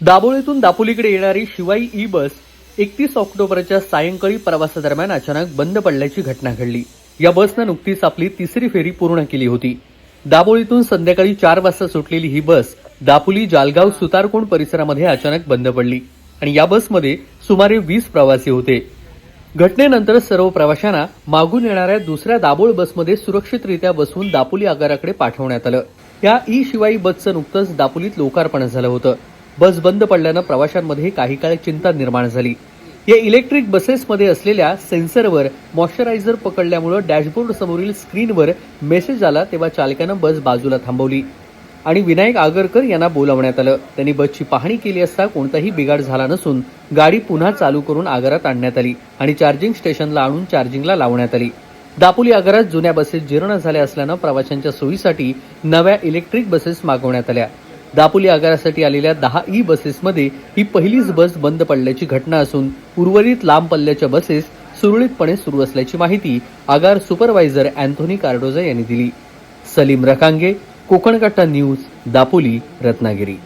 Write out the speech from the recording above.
दाबोळीतून दापोलीकडे येणारी शिवाई ई बस एकतीस ऑक्टोबरच्या सायंकाळी प्रवासादरम्यान अचानक बंद पडल्याची घटना घडली. या बसनं नुकतीच आपली तिसरी फेरी पूर्ण केली होती. दाबोळीतून संध्याकाळी चार वाजता सुटलेली ही बस दापोली जालगाव सुतारकोण परिसरामध्ये अचानक बंद पडली आणि या बसमध्ये सुमारे वीस प्रवासी होते. घटनेनंतर सर्व प्रवाशांना मागून येणाऱ्या दुसऱ्या दाबोळ बसमध्ये सुरक्षितरित्या बसवून दापोली आगाराकडे पाठवण्यात आलं. या ई शिवाई बसचं नुकतंच दापोलीत लोकार्पण झालं होतं. बस बंद पडल्यानं प्रवाशांमध्ये काही काळ चिंता निर्माण झाली. या इलेक्ट्रिक बसेसमध्ये असलेल्या सेन्सरवर मॉइश्चरायझर पकडल्यामुळं डॅशबोर्ड समोरील स्क्रीनवर मेसेज आला तेव्हा चालकानं बस बाजूला थांबवली. आणि विनायक आगरकर यांना बोलावण्यात आलं. त्यांनी बसची पाहणी केली असता कोणताही बिघाड झाला नसून गाडी पुन्हा चालू करून आगारात आणण्यात आली आणि चार्जिंग स्टेशनला आणून चार्जिंगला लावण्यात आली. दापोली आगारात जुन्या बसेस जीर्ण झाल्या असल्यानं प्रवाशांच्या सोयीसाठी नव्या इलेक्ट्रिक बसेस मागवण्यात आल्या. दापोली आगारासाठी आलेल्या दहा ई बसेसमध्ये ही पहिलीच बस बंद पडल्याची घटना असून उर्वरित लांब पल्ल्याच्या बसेस सुरळीतपणे सुरू असल्याची माहिती आगार सुपरवायझर अँथोनी कार्डोजा यांनी दिली. सलीम रकांगे कोकणकट्टा न्यूज दापोली रत्नागिरी.